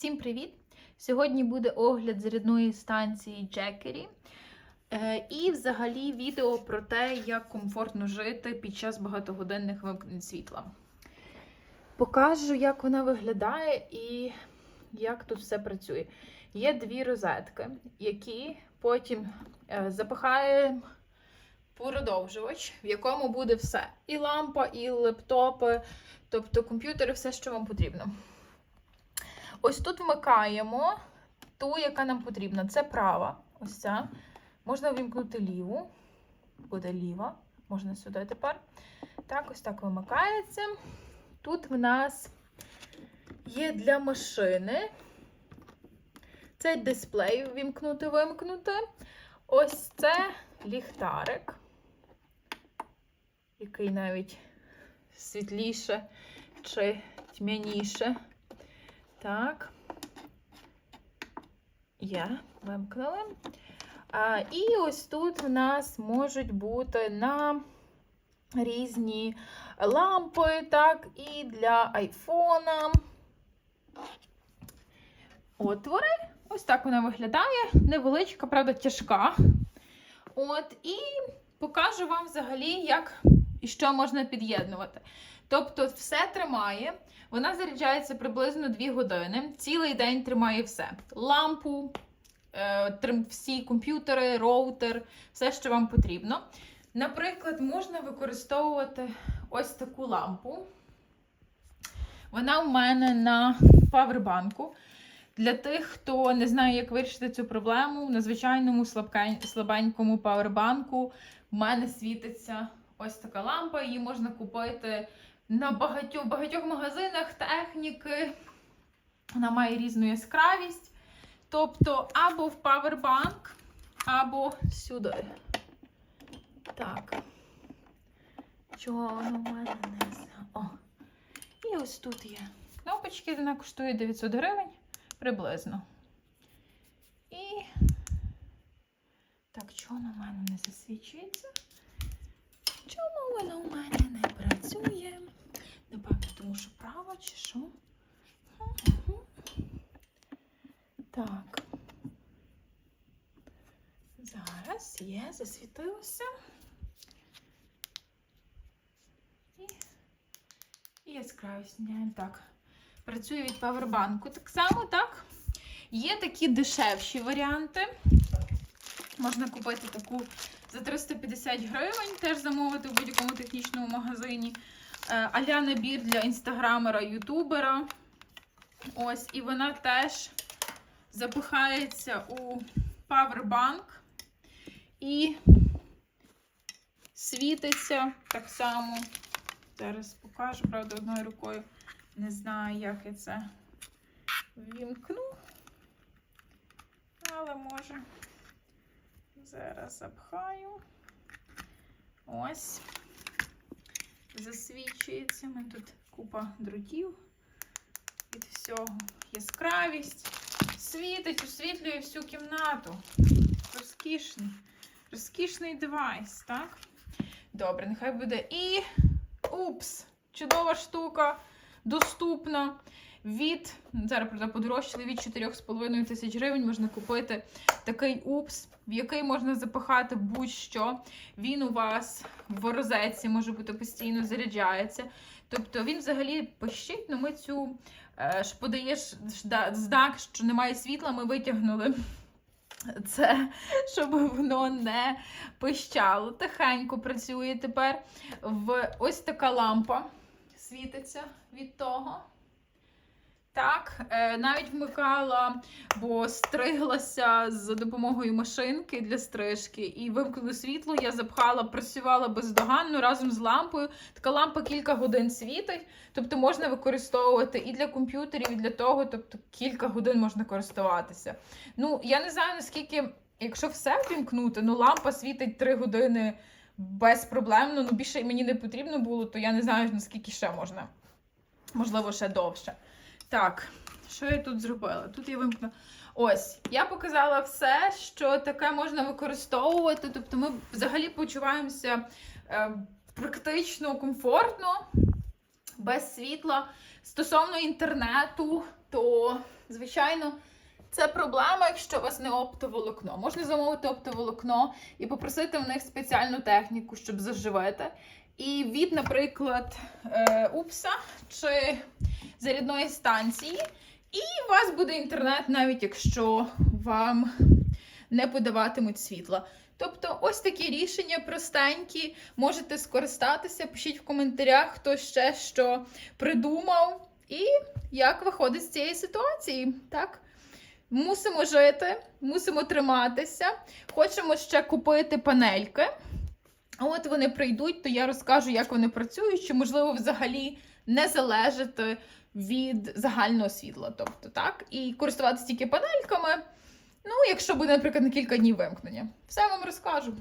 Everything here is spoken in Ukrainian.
Всім привіт! Сьогодні буде огляд зарядної станції Джекері. Е, І взагалі відео про те, як комфортно жити під час багатогодинних вимкнень світла. Покажу, як вона виглядає і як тут все працює. Є дві розетки, які потім е, запихаємо продовжувач, в якому буде все. І лампа, і лептопи, тобто комп'ютери, все, що вам потрібно. Ось тут вмикаємо ту, яка нам потрібна. Це права. Ось ця. Можна вимкнути ліву. Буде ліва. Можна сюди тепер. Так, ось так вимикається. Тут в нас є для машини. Цей дисплей вімкнути-вимкнути. Ось це ліхтарик, який навіть світліше чи тьмяніше. Так. Є, вимкнули. А, і ось тут в нас можуть бути на різні лампи, так, і для айфона. Отвори. Ось так вона виглядає. Невеличка, правда, тяжка. От, і покажу вам взагалі, як і що можна під'єднувати. Тобто, все тримає. Вона заряджається приблизно 2 години. Цілий день тримає все: лампу, е, всі комп'ютери, роутер, все, що вам потрібно. Наприклад, можна використовувати ось таку лампу. Вона в мене на павербанку. Для тих, хто не знає, як вирішити цю проблему, на звичайному слабенькому павербанку в мене світиться ось така лампа. Її можна купити на багатьох багатьох магазинах техніки. Вона має різну яскравість. Тобто, або в павербанк, або сюди. Так. Чого воно в мене не О. І ось тут є кнопочки, вона коштує 900 гривень приблизно. І. Так, чого в мене не засвічується? Воно в мене не працює? Напевно, тому що право чи що? Так. Зараз є, засвітилося. І, і яскравість. Так. Працює від павербанку. Так само, так? Є такі дешевші варіанти. Можна купити таку за 350 гривень, теж замовити в будь-якому технічному магазині. Аля набір для інстаграмера, ютубера. Ось, і вона теж запихається у павербанк і світиться так само. Зараз покажу, правда, одною рукою. Не знаю, як я це вімкну, але може. Зараз запхаю. Ось. Засвічується. У мене тут купа дротів. Від всього яскравість. Світить, освітлює всю кімнату. Розкішний. Розкішний девайс, так? Добре, нехай буде. І. Упс! Чудова штука, доступна. Від, зараз правда, подорожчали, від 4,5 тисяч гривень можна купити такий упс, в який можна запихати будь-що. Він у вас в розетці може бути постійно заряджається. Тобто він взагалі пищить, але ми цю ж подаєш знак, що немає світла, ми витягнули. Це, щоб воно не пищало. Тихенько працює тепер. В ось така лампа світиться від того. Е, навіть вмикала, бо стриглася за допомогою машинки для стрижки і вимкнули світло. Я запхала, працювала бездоганно разом з лампою. Така лампа кілька годин світить, тобто можна використовувати і для комп'ютерів, і для того, тобто кілька годин можна користуватися. Ну, я не знаю, наскільки, якщо все вімкнути, ну лампа світить 3 години безпроблемно, ну більше мені не потрібно було, то я не знаю, наскільки ще можна. Можливо, ще довше. Так, що я тут зробила? Тут я вимкну. Ось, я показала все, що таке можна використовувати. Тобто ми взагалі почуваємося е, практично комфортно. без світла. Стосовно інтернету, то, звичайно, це проблема, якщо у вас не оптоволокно. Можна замовити оптоволокно і попросити в них спеціальну техніку, щоб заживити. І від, наприклад, е, УПСа чи зарядної станції. І у вас буде інтернет, навіть якщо вам не подаватимуть світла. Тобто, ось такі рішення простенькі. Можете скористатися. Пишіть в коментарях, хто ще що придумав, і як виходить з цієї ситуації. Так? Мусимо жити, мусимо триматися. Хочемо ще купити панельки. От вони прийдуть, то я розкажу, як вони працюють, чи можливо взагалі не залежати від загального світла. Тобто, так, і користуватися тільки панельками. Ну, якщо буде, наприклад, на кілька днів вимкнення. Все вам розкажу.